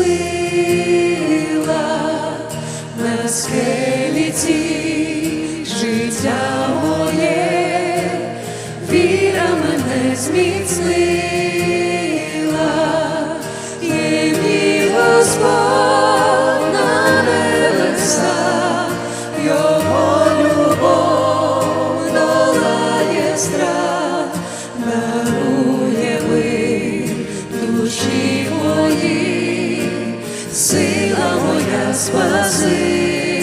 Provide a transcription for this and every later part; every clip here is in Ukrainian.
сила на скелі ті життя моє, віра мене зміцнила, сила моя спаситель.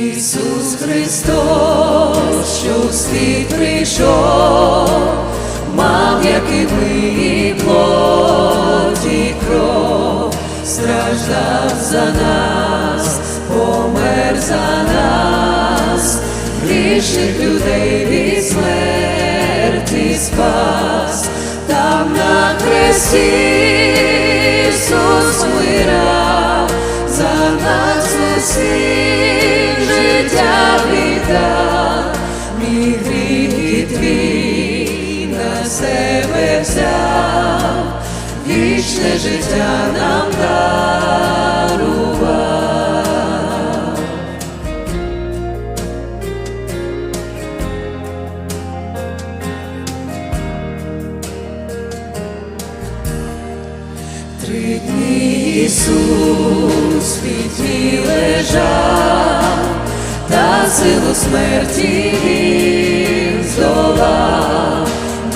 Ісус Христос, що в світ прийшов, мав, як і ми, і плоть, і кров, страждав за нас, помер за нас, грішних людей від смерті спас, на хресті Ісус мирав, за нас усіх життя віддав, мій гріх і твій на себе взяв, вічне життя нам дарував. Ісус світі лежав, та силу смерті він здолав.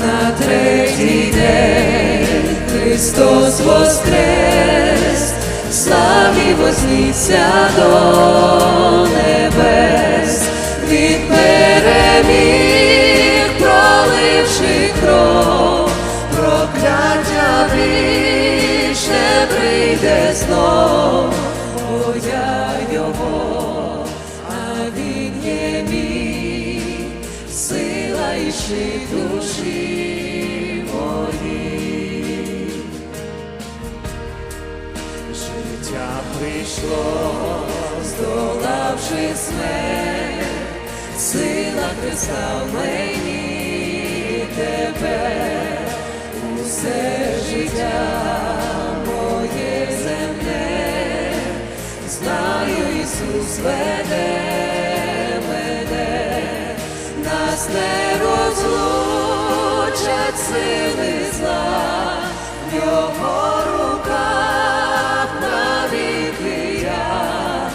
На третій день Христос воскрес, славі вознісся до прийде знов, бо я його, а він є мій, сила і щит душі моїй. Життя прийшло, здолавши смерть, сила Христа в мені тепер, усе життя Ісус веде мене, нас не розлучать сили зла, в його руках навіки я,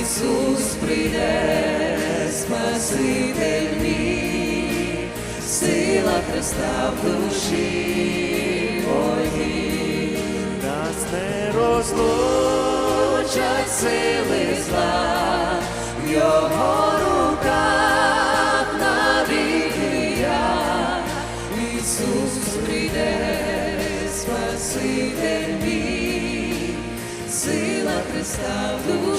Ісус прийде, Спаситель мій, сила Христа в душі моїй. нас не розлучать. Лучать сили зла в його руках навіки я. Ісус прийде, Спаситель мій, сила Христа в